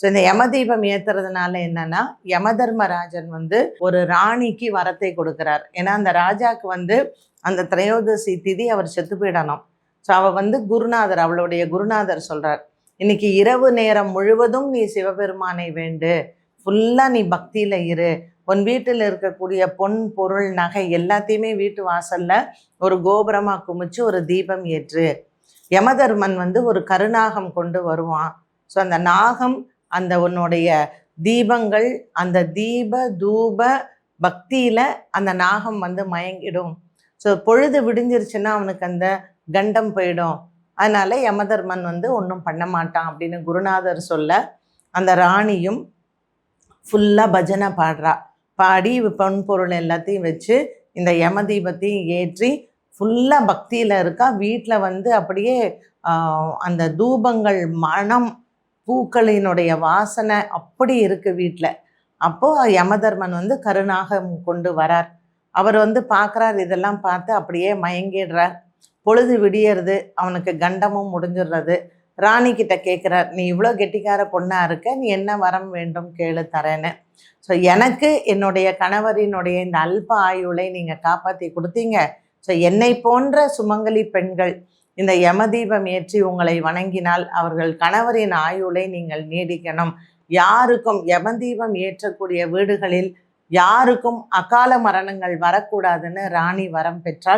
So இந்த யமதீபம் ஏத்துறதுனால என்னன்னா யமதர்மராஜன் வந்து ஒரு ராணிக்கு வரத்தை கொடுக்கிறார். ஏன்னா அந்த ராஜாக்கு வந்து அந்த திரையோதசி திதி அவர் செத்து போயிடணும். ஸோ அவள் வந்து குருநாதர் அவளுடைய குருநாதர் சொல்கிறார் இன்னைக்கு இரவு நேரம் முழுவதும் நீ சிவபெருமானை வேண்டு. ஃபுல்லாக நீ பக்தியில் இரு. உன் வீட்டில் இருக்கக்கூடிய பொன் பொருள் நகை எல்லாத்தையுமே வீட்டு வாசலில் ஒரு கோபுரமாக குமிச்சு ஒரு தீபம் ஏற்று. யமதர்மன் வந்து ஒரு கருநாகம் கொண்டு வருவான். ஸோ அந்த நாகம் அந்த உன்னுடைய தீபங்கள் அந்த தீப தூப பக்தியில் அந்த நாகம் வந்து மயங்கிடும். ஸோ பொழுது விடிஞ்சிருச்சுன்னா அவனுக்கு அந்த கண்டம் போயிடும். அதனால் யமதர்மன் வந்து ஒன்றும் பண்ண மாட்டான் அப்படின்னு குருநாதர் சொல்ல அந்த ராணியும் ஃபுல்லாக பஜனை பாடுறா. பாடி பொன் பொருள் எல்லாத்தையும் வச்சு இந்த யம தீபத்தையும் ஏற்றி ஃபுல்லாக பக்தியில் இருக்கா. வீட்டில் வந்து அப்படியே அந்த தூபங்கள் மனம் பூக்களினுடைய வாசனை அப்படி இருக்கு வீட்டில் அப்போது யமதர்மன் வந்து கருணாகம் கொண்டு வரார். அவர் வந்து பார்க்குறார் இதெல்லாம் பார்த்து அப்படியே மயங்கிடுறார். பொழுது விடியறது அவனுக்கு கண்டமும் முடிஞ்சிடுறது. ராணி கிட்ட கேட்குறார் நீ இவ்வளோ கெட்டிக்கார பொண்ணாக இருக்க நீ என்ன வரம் வேண்டும் கேளு தரேன்னு. ஸோ எனக்கு என்னுடைய கணவரினுடைய இந்த அல்ப ஆயுளை நீங்கள் காப்பாற்றி கொடுத்தீங்க. ஸோ என்னை போன்ற சுமங்கலி பெண்கள் இந்த யமதீபம் ஏற்றி உங்களை வணங்கினால் அவர்கள் கணவரின் ஆயுளை நீங்கள் நீடிக்கணும். யாருக்கும் யமதீபம் ஏற்றக்கூடிய வீடுகளில் யாருக்கும் அகால மரணங்கள் வரக்கூடாதுன்னு ராணி வரம் பெற்றால்